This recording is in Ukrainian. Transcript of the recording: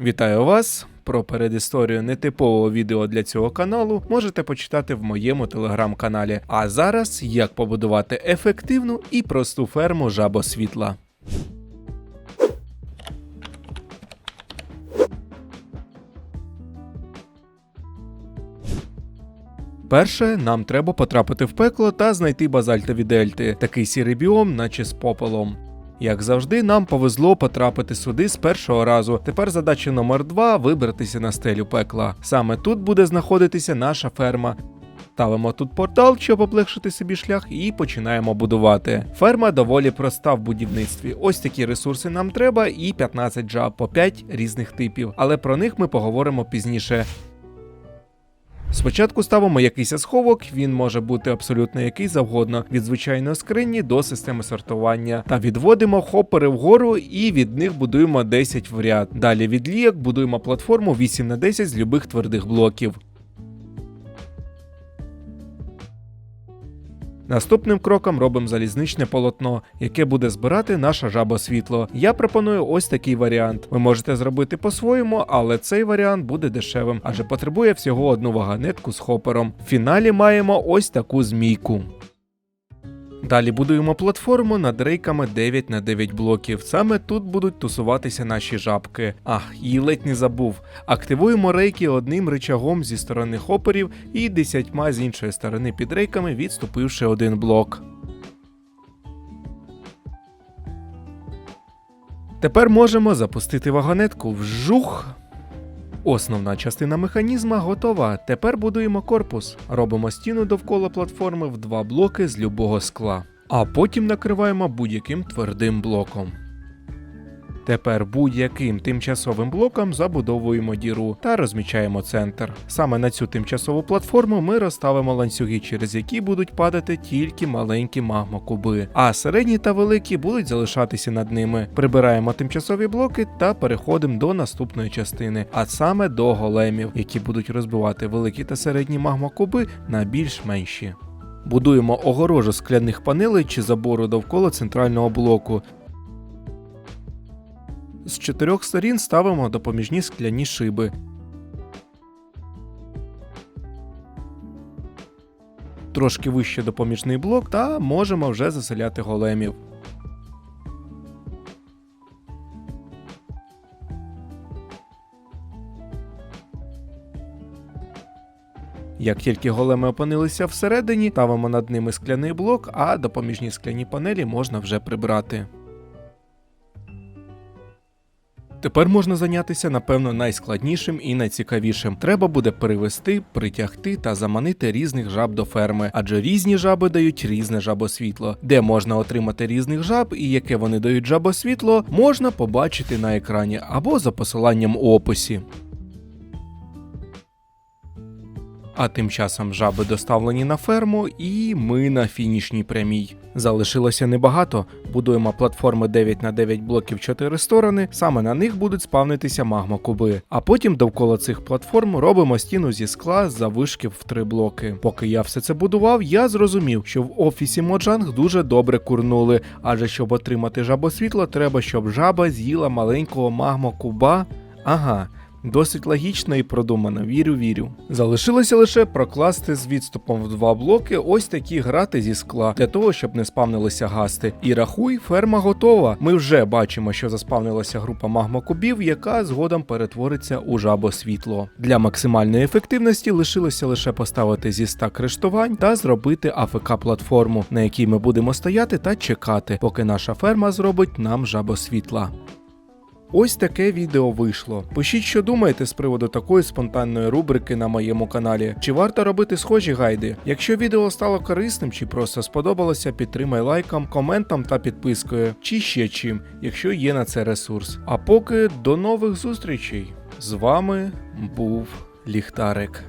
Вітаю вас! Про передісторію нетипового відео для цього каналу можете почитати в моєму телеграм-каналі. А зараз як побудувати ефективну і просту ферму жабосвітла. Перше, нам треба потрапити в пекло та знайти базальтові дельти, такий сірий біом, наче з попелом. Як завжди, нам повезло потрапити сюди з першого разу. Тепер задача номер 2 вибратися на стелю пекла. Саме тут буде знаходитися наша ферма. Ставимо тут портал, щоб облегшити собі шлях, і починаємо будувати. Ферма доволі проста в будівництві. Ось такі ресурси нам треба, і 15 жаб по 5 різних типів. Але про них ми поговоримо пізніше. Спочатку ставимо якийсь сховок, він може бути абсолютно який завгодно, від звичайної скрині до системи сортування. Та відводимо хопери вгору і від них будуємо 10 в ряд. Далі від ліяк будуємо платформу 8 на 10 з любих твердих блоків. Наступним кроком робимо залізничне полотно, яке буде збирати наше жабосвітло. Я пропоную ось такий варіант. Ви можете зробити по-своєму, але цей варіант буде дешевим, адже потребує всього одну ваганетку з хопером. В фіналі маємо ось таку змійку. Далі будуємо платформу над рейками 9 на 9 блоків. Саме тут будуть тусуватися наші жабки. Ах, і ледь не забув. Активуємо рейки одним рычагом зі сторони хоперів і десятьма з іншої сторони під рейками, відступивши один блок. Тепер можемо запустити вагонетку вжух. Основна частина механізма готова. Тепер будуємо корпус. Робимо стіну довкола платформи в два блоки з любого скла. А потім накриваємо будь-яким твердим блоком. Тепер будь-яким тимчасовим блоком забудовуємо діру та розмічаємо центр. Саме на цю тимчасову платформу ми розставимо ланцюги, через які будуть падати тільки маленькі магмокуби, а середні та великі будуть залишатися над ними. Прибираємо тимчасові блоки та переходимо до наступної частини, а саме до големів, які будуть розбивати великі та середні магмокуби на більш менші. Будуємо огорожу скляних панелей чи забору довкола центрального блоку. З чотирьох сторін ставимо допоміжні скляні шиби. Трошки вище допоміжний блок та можемо вже заселяти големів. Як тільки големи опинилися всередині, ставимо над ними скляний блок, а допоміжні скляні панелі можна вже прибрати. Тепер можна зайнятися, напевно, найскладнішим і найцікавішим. Треба буде перевести, притягти та заманити різних жаб до ферми, адже різні жаби дають різне жабосвітло. Де можна отримати різних жаб і яке вони дають жабосвітло, можна побачити на екрані або за посиланням у описі. А тим часом жаби доставлені на ферму, і ми на фінішній прямій. Залишилося небагато. Будуємо платформи 9 на 9 блоків 4 сторони. Саме на них будуть спавнитися магмокуби. А потім довкола цих платформ робимо стіну зі скла з завишки в 3 блоки. Поки я все це будував, я зрозумів, що в офісі Моджанг дуже добре курнули, адже щоб отримати жабосвітло, треба, щоб жаба з'їла маленького магмокуба. Ага. Досить логічно і продумано, вірю, вірю. Залишилося лише прокласти з відступом в два блоки ось такі грати зі скла для того, щоб не спавнилися гасти. І рахуй, ферма готова. Ми вже бачимо, що заспавнилася група магмокубів, яка згодом перетвориться у жабосвітло. Для максимальної ефективності лишилося лише поставити зі стак рештувань та зробити АФК платформу, на якій ми будемо стояти та чекати, поки наша ферма зробить нам жабосвітла. Ось таке відео вийшло. Пишіть, що думаєте з приводу такої спонтанної рубрики на моєму каналі. Чи варто робити схожі гайди? Якщо відео стало корисним чи просто сподобалося, підтримай лайком, коментом та підпискою, чи ще чим, якщо є на це ресурс. А поки до нових зустрічей! З вами був Ліхтарик.